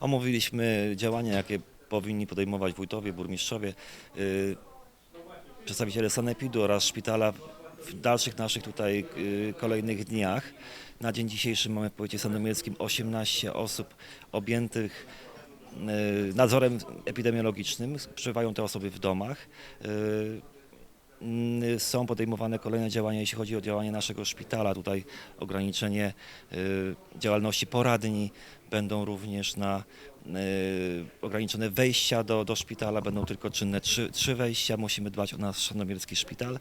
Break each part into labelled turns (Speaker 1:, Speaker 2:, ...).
Speaker 1: Omówiliśmy działania, jakie powinni podejmować wójtowie, burmistrzowie, y, przedstawiciele sanepidu oraz szpitala w dalszych naszych tutaj y, kolejnych dniach. Na dzień dzisiejszy mamy w powiecie sandomierskim 18 osób objętych y, nadzorem epidemiologicznym. Przebywają te osoby w domach. Y, Mm, Są podejmowane kolejne działania, jeśli chodzi o działanie naszego szpitala. Tutaj ograniczenie y, działalności poradni, będą również na y, ograniczone wejścia do, do szpitala, będą tylko czynne trzy, trzy wejścia. Musimy dbać o nasz szanownielski szpital.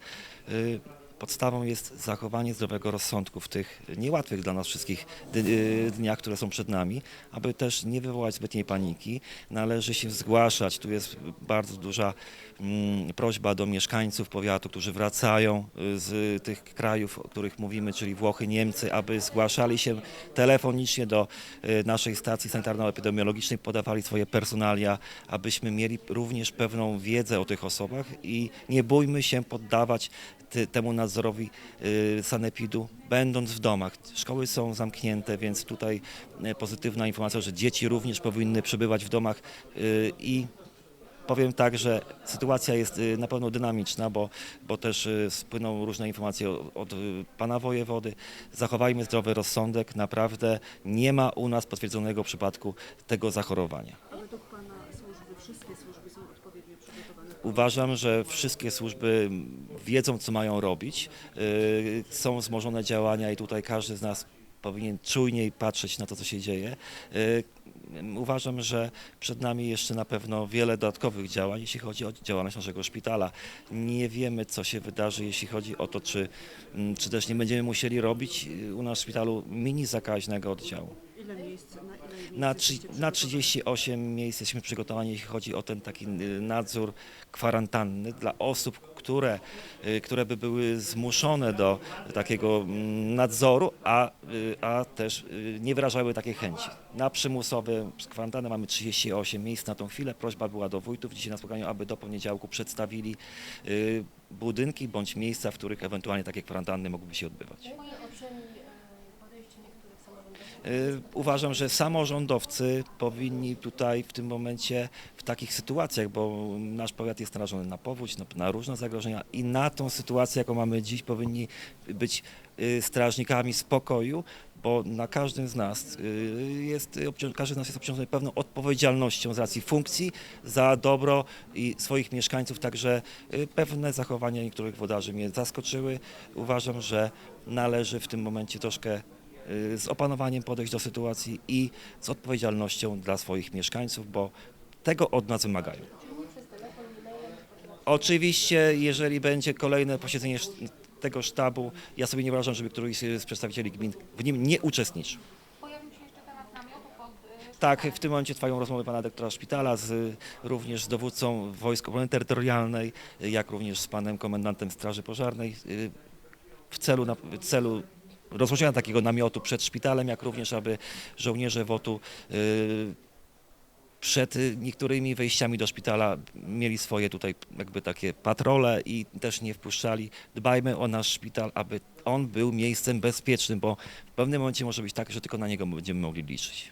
Speaker 1: Podstawą jest zachowanie zdrowego rozsądku w tych niełatwych dla nas wszystkich y, dniach, które są przed nami, aby też nie wywołać zbytniej paniki. Należy się zgłaszać. Tu jest bardzo duża mm, prośba do mieszkańców powiatu, którzy wracają y, z tych krajów, o których mówimy, czyli Włochy, Niemcy, aby zgłaszali się telefonicznie do y, naszej stacji sanitarno-epidemiologicznej, podawali swoje personalia, abyśmy mieli również pewną wiedzę o tych osobach i nie bójmy się poddawać temu nadzorowi y, sanepidu, będąc w domach. Szkoły są zamknięte, więc tutaj pozytywna informacja, że dzieci również powinny przebywać w domach i Powiem tak, że sytuacja jest na pewno dynamiczna, bo, bo też spłyną różne informacje od, od pana wojewody. Zachowajmy zdrowy rozsądek. Naprawdę nie ma u nas potwierdzonego przypadku tego zachorowania.
Speaker 2: A według Pana służby, wszystkie służby są?
Speaker 1: Uważam, że wszystkie służby wiedzą, co mają robić. y, Są wzmożone działania i tutaj każdy z nas powinien czujniej patrzeć na to, co się dzieje. Y, Uważam, że przed nami jeszcze na pewno wiele dodatkowych działań, jeśli chodzi o działalność naszego szpitala. Nie wiemy, co się wydarzy, jeśli chodzi o to, czy, mm, czy też nie będziemy musieli robić y, u nas w szpitalu mini zakaźnego oddziału.
Speaker 2: Ile miejsc, na ile miejsc
Speaker 1: Na, trzy,
Speaker 2: jesteście
Speaker 1: na
Speaker 2: przygotowani?
Speaker 1: 38 miejsc jesteśmy przygotowani, jeśli chodzi o ten taki y, nadzór kwarantanny dla osób, które, y, które by były zmuszone do takiego mm, nadzoru, a, y, a też y, nie wyrażały takiej chęci. Na przymusowe kwarantannę mamy 38 miejsc na tą chwilę. Prośba była do wójtów dzisiaj na spotkaniu, aby do poniedziałku przedstawili y, budynki bądź miejsca, w których ewentualnie takie kwarantanny mogłyby się odbywać.
Speaker 3: Pani
Speaker 1: Uważam, że samorządowcy powinni tutaj w tym momencie, w takich sytuacjach, bo nasz powiat jest narażony na powódź, na, na różne zagrożenia i na tą sytuację, jaką mamy dziś, powinni być y, strażnikami spokoju, bo na każdym z nas y, jest, każdy z nas jest obciążony pewną odpowiedzialnością z racji funkcji za dobro i swoich mieszkańców, także y, pewne zachowania niektórych wodarzy mnie zaskoczyły. Uważam, że należy w tym momencie troszkę y, z opanowaniem podejść do sytuacji i z odpowiedzialnością dla swoich mieszkańców, bo tego od nas wymagają. Oczywiście, jeżeli będzie kolejne posiedzenie tego sztabu, ja sobie nie wyobrażam, żeby któryś z przedstawicieli gmin w nim nie uczestniczył.
Speaker 3: E,
Speaker 1: Tak, w tym momencie trwają rozmowy pana doktora szpitala z, również z dowódcą Wojsk Obrony Terytorialnej, jak również z panem komendantem Straży Pożarnej y, w celu, na, w celu rozłożenia takiego namiotu przed szpitalem, jak również aby żołnierze WOT-u y, przed niektórymi wejściami do szpitala mieli swoje tutaj jakby takie patrole i też nie wpuszczali. Dbajmy o nasz szpital, aby on był miejscem bezpiecznym, bo w pewnym momencie może być tak, że tylko na niego będziemy mogli liczyć.